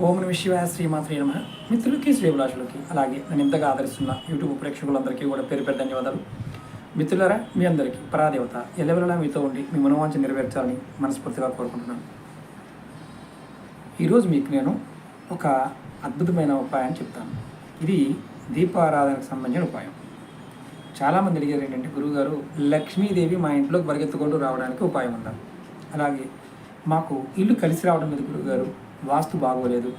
ఓం నమ శివాయ శ్రీమాత్రి నమ. మిత్రులకి శ్రీభిలాషులకి అలాగే నన్ను ఇంతగా ఆదరిస్తున్న యూట్యూబ్ ప్రేక్షకులందరికీ కూడా పేరు పేరు ధన్యవాదాలు. మిత్రులరా మీ అందరికీ పరాదేవత ఎల్లవెల్లలా మీతో ఉండి మీ మనోవాంఛ నెరవేర్చాలని మనస్ఫూర్తిగా కోరుకుంటున్నాను. ఈరోజు మీకు నేను ఒక అద్భుతమైన ఉపాయాన్ని చెప్తాను. ఇది దీపారాధనకు సంబంధించిన ఉపాయం. చాలామంది అడిగారు ఏంటంటే గురువుగారు లక్ష్మీదేవి మా ఇంట్లోకి పరిగెత్తుకుంటూ రావడానికి ఉపాయం ఉందా? అలాగే మాకు ఇల్లు కలిసి రావడం లేదు గురువుగారు? వాస్తు బాగోలేదు.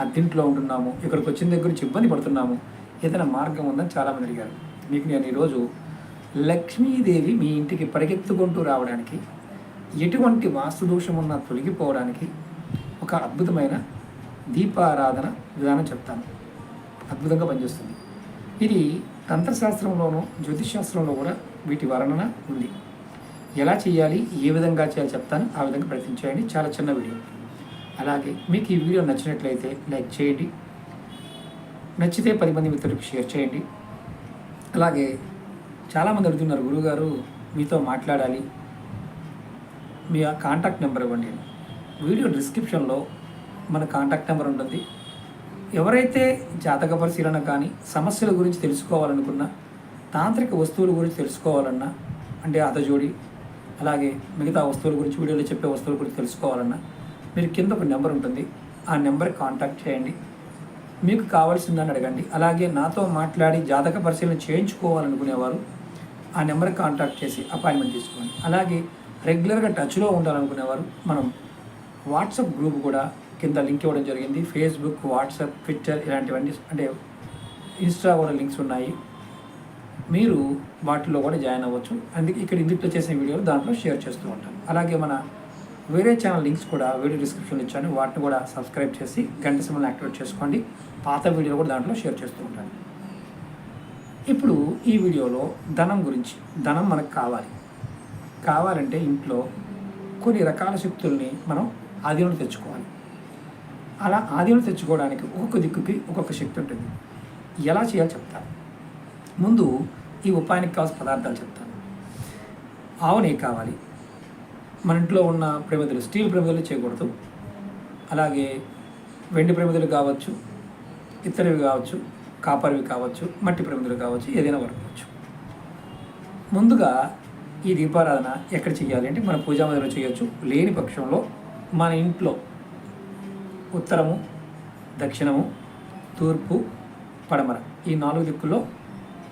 అద్దింట్లో ఉంటున్నాము. ఇక్కడికి వచ్చిన దగ్గర నుంచి ఇబ్బంది పడుతున్నాము. ఏదైనా మార్గం ఉందని చాలామంది అడిగారు. మీకు నేను ఈరోజు లక్ష్మీదేవి మీ ఇంటికి పరిగెత్తుకుంటూ రావడానికి ఎటువంటి వాస్తు దోషం ఉన్నా తొలగిపోవడానికి ఒక అద్భుతమైన దీపారాధన విధానం చెప్తాను. అద్భుతంగా పనిచేస్తుంది. ఇది తంత్రశాస్త్రంలోనూ జ్యోతిష్ శాస్త్రంలో కూడా వీటి వర్ణన ఉంది. ఎలా చేయాలి ఏ విధంగా చేయాలి చెప్తాను. ఆ విధంగా ప్రయత్నించేయండి. చాలా చిన్న వీడియో. అలాగే మీకు ఈ వీడియో నచ్చినట్లయితే లైక్ చేయండి. నచ్చితే పది మంది మిత్రులకు షేర్ చేయండి. అలాగే చాలామంది అడుగుతున్నారు గురువుగారు మీతో మాట్లాడాలి. మీ కాంటాక్ట్ నెంబర్ ఇవ్వండి వీడియో డిస్క్రిప్షన్లో మన కాంటాక్ట్ నెంబర్ ఉంటుంది. ఎవరైతే జాతక పరిశీలన కానీ సమస్యల గురించి తెలుసుకోవాలనుకున్నా తాంత్రిక వస్తువుల గురించి తెలుసుకోవాలన్నా అంటే అతజోడి అలాగే మిగతా వస్తువుల గురించి వీడియోలో చెప్పే వస్తువుల గురించి తెలుసుకోవాలన్నా మీరు కింద ఒక నెంబర్ ఉంటుంది. ఆ నెంబర్కి కాంటాక్ట్ చేయండి. మీకు కావాల్సిందని అడగండి. అలాగే నాతో మాట్లాడి జాతక పరిశీలన చేయించుకోవాలనుకునేవారు ఆ నెంబర్కి కాంటాక్ట్ చేసి అపాయింట్మెంట్ తీసుకోండి. అలాగే రెగ్యులర్గా టచ్లో ఉండాలనుకునేవారు మనం వాట్సాప్ గ్రూప్ కూడా కింద లింక్ ఇవ్వడం జరిగింది. ఫేస్బుక్ వాట్సాప్ ట్విట్టర్ ఇలాంటివన్నీ అంటే ఇన్స్టా కూడా లింక్స్ ఉన్నాయి. మీరు వాటిలో కూడా జాయిన్ అవ్వచ్చు. అందుకే ఇక్కడ ఇందుట్లో చేసిన వీడియోలు దాంట్లో షేర్ చేస్తూ ఉంటాను. అలాగే మన వేరే ఛానల్ లింక్స్ కూడా వీడియో డిస్క్రిప్షన్లో ఇచ్చాను. వాటిని కూడా సబ్స్క్రైబ్ చేసి గంట సింబల్ని యాక్టివేట్ చేసుకోండి. పాత వీడియోలు కూడా దాంట్లో షేర్ చేస్తూ ఉంటాను. ఇప్పుడు ఈ వీడియోలో ధనం గురించి ధనం మనకు కావాలి. కావాలంటే ఇంట్లో కొన్ని రకాల శక్తుల్ని మనం ఆధీనంలో తెచ్చుకోవాలి. అలా ఆధీనంలో తెచ్చుకోవడానికి ఒక్కొక్క దిక్కుకి ఒక్కొక్క శక్తి ఉంటుంది. ఎలా చేయాలో చెప్తాను. ముందు ఈ ఉపాయానికి కావాల్సిన పదార్థాలు చెప్తాను. ఆవు నెయ్యి కావాలి? మన ఇంట్లో ఉన్న ప్రమిదలు స్టీల్ ప్రమిదలు చేయకూడదు. అలాగే వెండి ప్రమిదలు కావచ్చు ఇతరవి కావచ్చు కాపర్వి కావచ్చు మట్టి ప్రమిదలు కావచ్చు ఏదైనా వరకవచ్చు ముందుగా ఈ దీపారాధన ఎక్కడ చేయాలి అంటే మన పూజా మందిరంలో చేయొచ్చు. లేని పక్షంలో మన ఇంట్లో ఉత్తరము దక్షిణము తూర్పు పడమర ఈ నాలుగు దిక్కుల్లో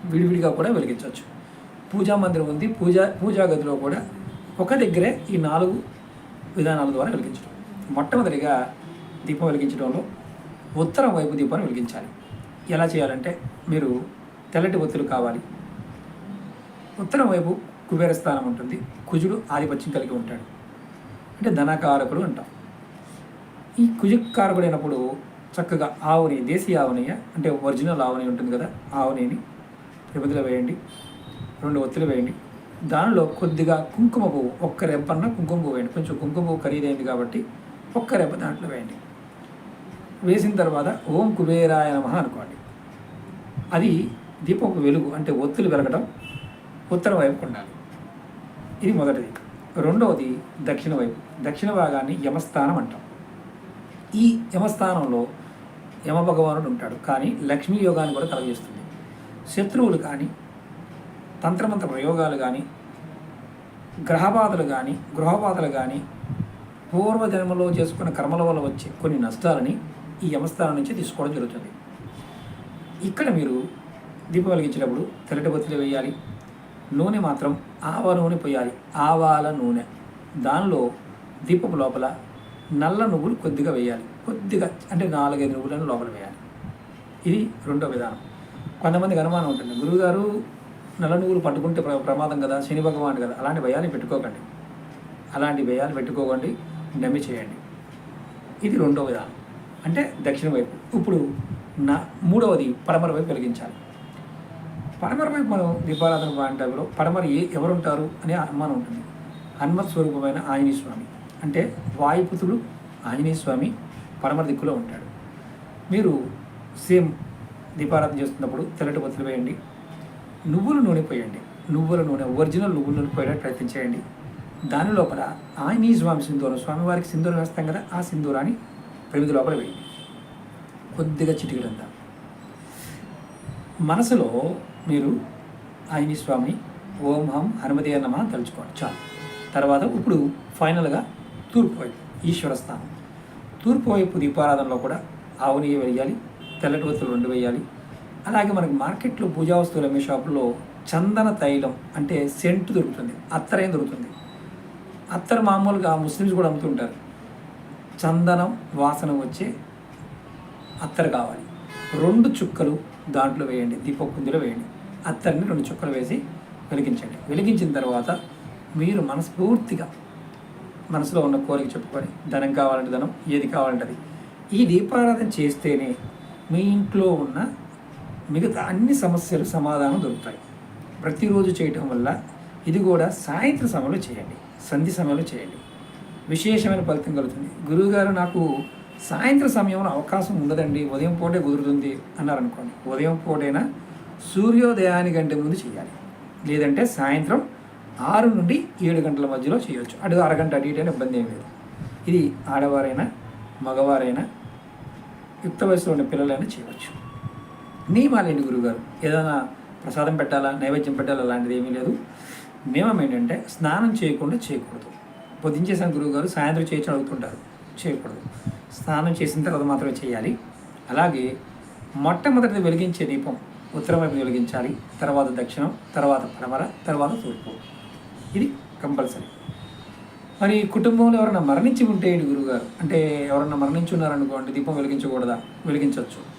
విడివిడిగా కూడా వెలిగించవచ్చు. పూజా మందిరం ఉంది. పూజా పూజా గదిలో కూడా ఒక దగ్గరే ఈ నాలుగు విధానాల ద్వారా వెలిగించడం. మొట్టమొదటిగా దీపం వెలిగించడంలో ఉత్తరం వైపు దీపాన్ని వెలిగించాలి. ఎలా చేయాలంటే మీరు తెల్లటి ఒత్తులు కావాలి. ఉత్తరం వైపు కుబేర స్థానం ఉంటుంది. కుజుడు ఆధిపత్యం కలిగి ఉంటాడు. అంటే ధనకారకుడు అంటాం. ఈ కుజకారకుడైనప్పుడు చక్కగా ఆవుని దేశీయ ఆవునయ్య అంటే ఒరిజినల్ ఆవుని ఉంటుంది కదా ఆవునేని. ప్రమిదిలో వేయండి. రెండు ఒత్తులు వేయండి. దానిలో కొద్దిగా కుంకుమ పువ్వు ఒక్క రెబ్బన్న కుంకుమ పువ్వు వేయండి. కొంచెం కుంకుమ పువ్వు ఖరీదైంది కాబట్టి ఒక్క రెబ్బ దాంట్లో వేయండి. వేసిన తర్వాత ఓం కుబేరాయ నమ అనుకోండి. అది దీపపు వెలుగు అంటే ఒత్తులు వెలగడం ఉత్తర వైపుకు ఉండాలి. ఇది మొదటిది. రెండవది దక్షిణ వైపు. దక్షిణ భాగాన్ని యమస్థానం అంటాం. ఈ యమస్థానంలో యమ భగవానుడు ఉంటాడు. కానీ లక్ష్మీ యోగాన్ని కూడా కలగజేస్తుంది. శత్రువులు కానీ తంత్రమంత్ర ప్రయోగాలు కానీ గ్రహబాధలు కానీ గృహబాధలు కానీ పూర్వజన్మలో చేసుకున్న కర్మల వల్ల వచ్చే కొన్ని నష్టాలని ఈ యమస్థానం నుంచి తీసుకోవడం జరుగుతుంది. ఇక్కడ మీరు దీపం వెలిగించేటప్పుడు తెల్లటి బతులు వేయాలి. నూనె మాత్రం ఆవ నూనె పోయాలి. ఆవాల నూనె. దానిలో దీపపు లోపల నల్ల నువ్వులు కొద్దిగా వేయాలి. కొద్దిగా అంటే నాలుగైదు నువ్వులను లోపల వేయాలి. ఇది రెండో విధానం. కొంతమందికి అనుమానం ఉంటుంది. గురువుగారు నల్ల నువ్వులు పట్టుకుంటే ప్రమాదం కదా శని భగవాన్ కదా అలాంటి భయాన్ని పెట్టుకోకండి. అలాంటి భయాలు పెట్టుకోకండి నమ్మి చేయండి. ఇది రెండో విధానం. అంటే దక్షిణ వైపు. ఇప్పుడు నా మూడవది పడమర వైపు వెలిగించాలి. పడమర వైపు మనం దీపారాధన పాయింట్లో పడమర ఏ ఎవరుంటారు అనే అనుమానం ఉంటుంది. హనుమత్ స్వరూపమైన ఆంజనేయ స్వామి అంటే వాయుపుతుడు ఆంజనేయ స్వామి పడమర దిక్కులో ఉంటాడు. మీరు సేమ్ దీపారాధన చేస్తున్నప్పుడు తెల్లటి బొత్తులు వేయండి. నువ్వుల నూనె పోయండి. నువ్వుల నూనె ఒరిజినల్ నువ్వుల నూనె పోయడానికి ప్రయత్నం చేయండి. దాని లోపల ఆంజనేయ స్వామి సింధూరం స్వామివారికి సింధూరం వేస్తాం కదా ఆ సింధూరాన్ని ప్రమిది లోపల వేయండి. కొద్దిగా చిటికడంతా. మనసులో మీరు ఆయని స్వామిని ఓం హం హనుమతి అన్నమ తలుచుకోండి. చాలు. తర్వాత ఇప్పుడు ఫైనల్గా తూర్పు వైపు ఈశ్వర స్థానం. తూర్పు వైపు దీపారాధనలో కూడా ఆవు నెయ్యి తెల్లటి వత్తులు రెండు వేయాలి అలాగే మనకి మార్కెట్లో పూజా వస్తువులు అమ్మే షాపులో చందన తైలం అంటే సెంట్ దొరుకుతుంది అత్తరేం దొరుకుతుంది. అత్తరు మామూలుగా ముస్లిమ్స్ కూడా అమ్ముతుంటారు. చందనం వాసన వచ్చే అత్తరు కావాలి. రెండు చుక్కలు దాంట్లో వేయండి దీపకుందిలో వేయండి. అత్తరిని రెండు చుక్కలు వేసి వెలిగించండి. వెలిగించిన తర్వాత మీరు మనస్ఫూర్తిగా మనసులో ఉన్న కోరిక చెప్పుకొని ధనం కావాలంటే ధనం ఏది కావాలంటే అది. ఈ దీపారాధన చేస్తేనే మీ ఇంట్లో ఉన్న మిగతా అన్ని సమస్యలు సమాధానం దొరుకుతాయి. ప్రతిరోజు చేయటం వల్ల ఇది కూడా సాయంత్రం సమయంలో చేయండి. సంధి సమయంలో చేయండి. విశేషమైన ఫలితం కలుగుతుంది. గురువుగారు నాకు సాయంత్రం సమయంలో అవకాశం ఉండదండి. ఉదయం పూటే కుదురుతుంది అన్నారు అనుకోండి ఉదయం పూటైనా సూర్యోదయానికంటే ముందు చేయాలి. లేదంటే సాయంత్రం ఆరు నుండి ఏడు గంటల మధ్యలో చేయొచ్చు. అటు అరగంట అటు ఇటు ఇబ్బంది ఏం లేదు. ఇది ఆడవారైనా మగవారైనా యుక్త వయసులో ఉన్న పిల్లలైనా చేయవచ్చు. నియమాలేంటి గురువుగారు ఏదైనా ప్రసాదం పెట్టాలా నైవేద్యం పెట్టాలా అలాంటిది ఏమీ లేదు. నియమం ఏంటంటే స్నానం చేయకుండా చేయకూడదు. పొద్దుంచేసిన గురువుగారు సాయంత్రం చేయొచ్చు అడుగుతుంటారు. చేయకూడదు. స్నానం చేసిన తర్వాత మాత్రమే చేయాలి. అలాగే మొట్టమొదటిది వెలిగించే దీపం ఉత్తరం వైపు వెలిగించాలి. తర్వాత దక్షిణం తర్వాత పడమర తర్వాత తూర్పు. ఇది కంపల్సరీ. మరి కుటుంబంలో ఎవరైనా మరణించి ఉంటే ఏంటి గురువుగారు అంటే ఎవరైనా మరణించి ఉన్నారనుకోండి దీపం వెలిగించకూడదా? వెలిగించవచ్చు.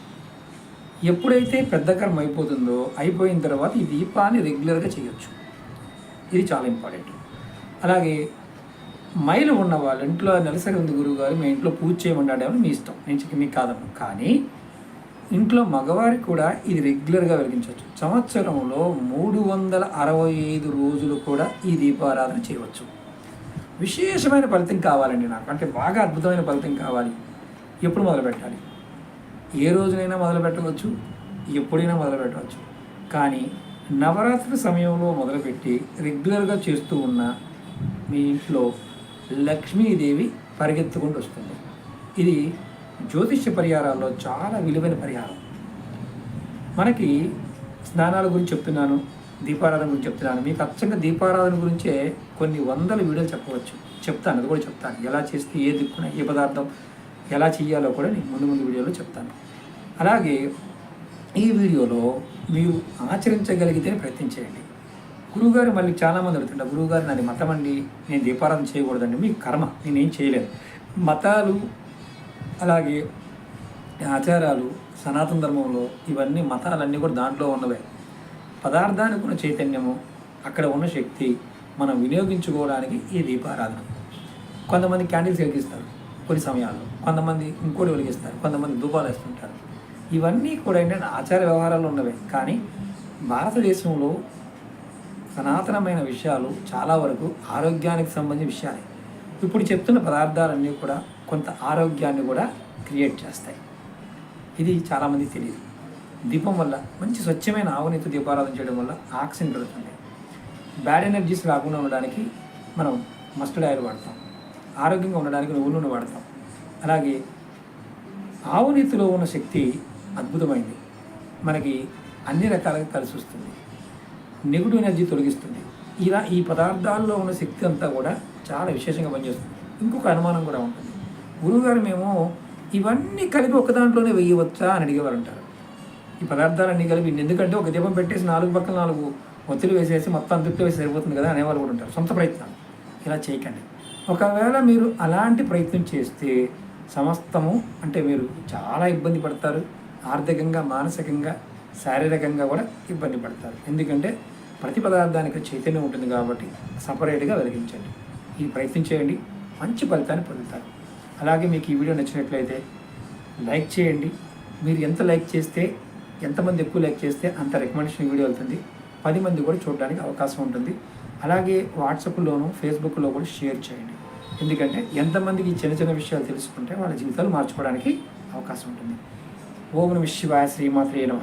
ఎప్పుడైతే పెద్ద కర్మ అయిపోతుందో అయిపోయిన తర్వాత ఈ దీపాన్ని రెగ్యులర్గా చేయొచ్చు. ఇది చాలా ఇంపార్టెంట్. అలాగే మైలు ఉన్న వాళ్ళు ఇంట్లో నెలసరి ఉంది గురువుగారు మీ ఇంట్లో పూజ చేయమన్నాడేమో మీ ఇష్టం. నేను చెప్పి మీకు కాదను కానీ ఇంట్లో మగవారికి కూడా ఇది రెగ్యులర్గా వెలిగించవచ్చు. సంవత్సరంలో మూడు వందల అరవై ఐదు రోజులు కూడా ఈ దీపారాధన చేయవచ్చు. విశేషమైన ఫలితం కావాలండి నాకు. అంటే బాగా అద్భుతమైన ఫలితం కావాలి. ఎప్పుడు మొదలు పెట్టాలి ఏ రోజునైనా మొదలు పెట్టవచ్చు ఎప్పుడైనా మొదలు పెట్టవచ్చు. కానీ నవరాత్రి సమయంలో మొదలుపెట్టి రెగ్యులర్గా చేస్తూ ఉన్న మీ ఇంట్లో లక్ష్మీదేవి పరిగెత్తుకుంటూ వస్తుంది. ఇది జ్యోతిష్య పరిహారాల్లో చాలా విలువైన పరిహారం. మనకి స్నానాల గురించి చెప్తున్నాను దీపారాధన గురించి చెప్తున్నాను. మీకు అచ్చంగా దీపారాధన గురించే కొన్ని వందల వీడియోలు చెప్పవచ్చు. చెప్తాను అది కూడా చెప్తాను. ఎలా చేస్తే ఏ దిక్కున ఏ పదార్థం ఎలా చేయాలో కూడా నేను ముందు ముందు వీడియోలో చెప్తాను. అలాగే ఈ వీడియోలో మీరు ఆచరించగలిగితే ప్రయత్నం చేయండి. గురువుగారు మళ్ళీ చాలామంది అడుగుతుంటారు గురువుగారు నాది మతం అండి నేను దీపారాధన చేయకూడదండి మీ కర్మ నేనేం చేయలేదు మతాలు అలాగే ఆచారాలు సనాతన ధర్మంలో ఇవన్నీ మతాలన్నీ కూడా దాంట్లో ఉన్నవే. పదార్థానికి ఉన్న చైతన్యము అక్కడ ఉన్న శక్తి మనం వినియోగించుకోవడానికి ఈ దీపారాధన. కొంతమంది క్యాండిల్స్ వెలిగిస్తారు కొన్ని సమయాల్లో. కొంతమంది ఇంకోటి వెలిగిస్తారు కొంతమంది ధూపాలు వేస్తుంటారు. ఇవన్నీ కూడా ఏంటంటే ఆచార వ్యవహారాలు ఉన్నవే. కానీ భారతదేశంలో సనాతనమైన విషయాలు చాలా వరకు ఆరోగ్యానికి సంబంధించిన విషయాలే. ఇప్పుడు చెప్తున్న పదార్థాలన్నీ కూడా కొంత ఆరోగ్యాన్ని కూడా క్రియేట్ చేస్తాయి. ఇది చాలామందికి తెలియదు. దీపం వల్ల మంచి స్వచ్ఛమైన ఆవునితో దీపారాధన చేయడం వల్ల ఆక్సిజన్ పెరుగుతుంది. బ్యాడ్ ఎనర్జీస్ రాకుండా ఉండడానికి మనం మస్టర్డ్ ఆయిల్ వాడతాం. ఆరోగ్యంగా ఉండడానికి నువ్వు నూనె వాడతాం. అలాగే ఆవు నీతిలో ఉన్న శక్తి అద్భుతమైంది. మనకి అన్ని రకాలుగా కలిసి వస్తుంది. నెగిటివ్ ఎనర్జీ తొలగిస్తుంది. ఇలా ఈ పదార్థాల్లో ఉన్న శక్తి అంతా కూడా చాలా విశేషంగా పనిచేస్తుంది. ఇంకొక అనుమానం కూడా ఉంటుంది. గురువుగారు మేము ఇవన్నీ కలిపి ఒక దాంట్లోనే వేయవచ్చా అని అడిగేవారు అంటారు. ఈ పదార్థాలన్నీ కలిపి ఎందుకంటే ఒక దీపం పెట్టేసి నాలుగు పక్కల నాలుగు ఒత్తిడి వేసేసి మొత్తం అంతృప్తి వేసి సరిపోతుంది కదా అనేవాళ్ళు కూడా ఉంటారు. సొంత ప్రయత్నం ఇలా చేయకండి. ఒకవేళ మీరు అలాంటి ప్రయత్నం చేస్తే సమస్తము అంటే మీరు చాలా ఇబ్బంది పడతారు. ఆర్థికంగా మానసికంగా శారీరకంగా కూడా ఇబ్బంది పడతారు. ఎందుకంటే ప్రతి పదార్థానికి చైతన్యం ఉంటుంది కాబట్టి సపరేట్గా వెలిగించండి. ఈ ప్రయత్నం చేయండి. మంచి ఫలితాన్ని పొందుతారు. అలాగే మీకు ఈ వీడియో నచ్చినట్లయితే లైక్ చేయండి. మీరు ఎంత లైక్ చేస్తే ఎంతమంది ఎక్కువ లైక్ చేస్తే అంత రికమెండేషన్ వీడియో వెళ్తుంది. పది మంది కూడా చూడడానికి అవకాశం ఉంటుంది. అలాగే వాట్సాప్లోను ఫేస్బుక్లో కూడా షేర్ చేయండి. ఎందుకంటే ఎంతమందికి చిన్న చిన్న విషయాలు తెలుసుకుంటే వాళ్ళ జీవితాలు మార్చుకోవడానికి అవకాశం ఉంటుంది. ఓం నమ శివాయ శ్రీమాత్రే నమ.